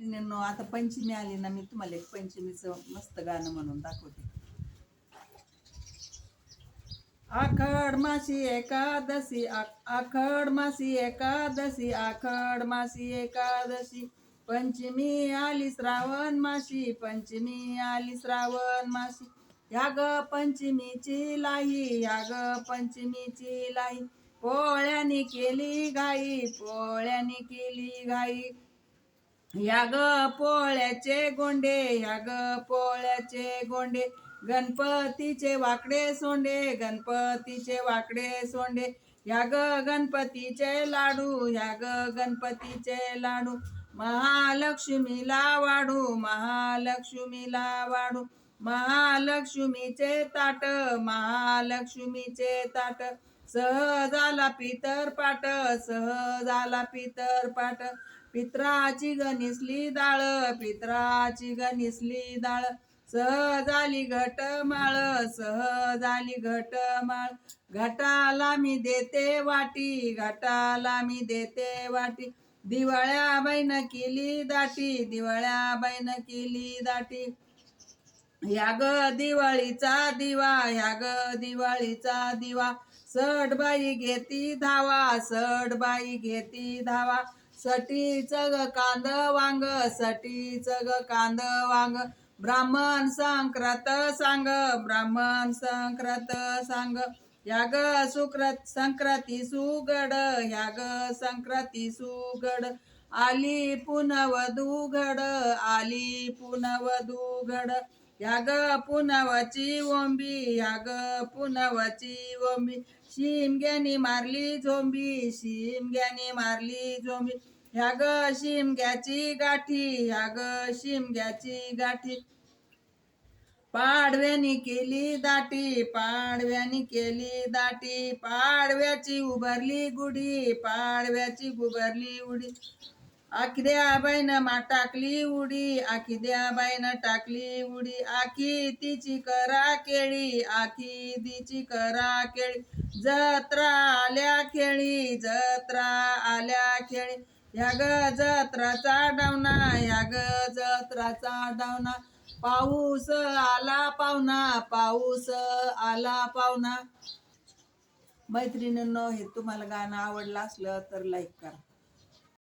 मैत्रिणींनो आता पंचमी आली ना मी तुम्हाला एक पंचमीचं मस्त गाणं म्हणून दाखवते. आखड मासी एकादशी आ- आखड मासी एकादशी आखड मासी एकादशी. पंचमी आली श्रावण मासी पंचमी आली श्रावण मासी. ह्या ग पंचमीची लाई ह्या ग पंचमीची लाई पोळ्यानी केली घाई पोळ्यानी केली घाई. या ग पोळ्याचे गोंडे या ग पोळ्याचे गोंडे. गणपतीचे वाकडे सोंडे गणपतीचे वाकडे सोंडे. या ग गणपतीचे लाडू या ग गणपतीचे लाडू. महालक्ष्मीला वाढू महालक्ष्मीला वाढू. महालक्ष्मीचे ताट महालक्ष्मीचे ताट. सहजाला पितर पाट सहजाला पितर पाट. पित्राची गणिसली डाळ पित्राची गणिसली डाळ सहजाली घट माळ सहजाली घट माळ. घटाला मी देते वाटी घटाला मी देते वाटी. दिवाळ्या बैन केली दाटी दिवाळ्या बैन केली दाटी. ह्या ग दिवाळीचा दिवा ह्या ग दिवाळीचा दिवा. सट बाई घेती धावा सट बाई घेती धावा. सटी ग कांद वांग सटी ग कांद वांग. ब्राह्मण संक्रत सांग ब्राह्मण संक्रत सांग. या ग सुक्रत संक्रांती सुगड ह्या ग संक्रांती सुगड. आली पुनवधू घड आली पुनवधू घड या ग पुनवाची ओंबी या ग पुनवाची ओंबी. शिमग्यानी मारली झोंबी शिमग्यानी मारली झोंबी. ह्या ग शिमग्याची गाठी ह्या ग शिमग्याची गाठी. पाडव्यानी केली दाटी पाडव्यानी केली दाटी. पाडव्याची उभारली गुढी पाडव्याची उभारली उडी. आखिद्या बाईन मा टाकली उडी आखिद्या बाईन टाकली उडी. आखी तिची करा केळी आखी तिची करा केळी. जत्रा आल्या खेळी जत्रा आल्या खेळी. ह्या ग जत्राचा डावना ह्या ग जत्राचा डावना. पाऊस आला पाहुणा पाऊस आला पाहुणा मैत्रिणींनो हे तुम्हाला गाणं आवडलं असलं तर लाईक करा.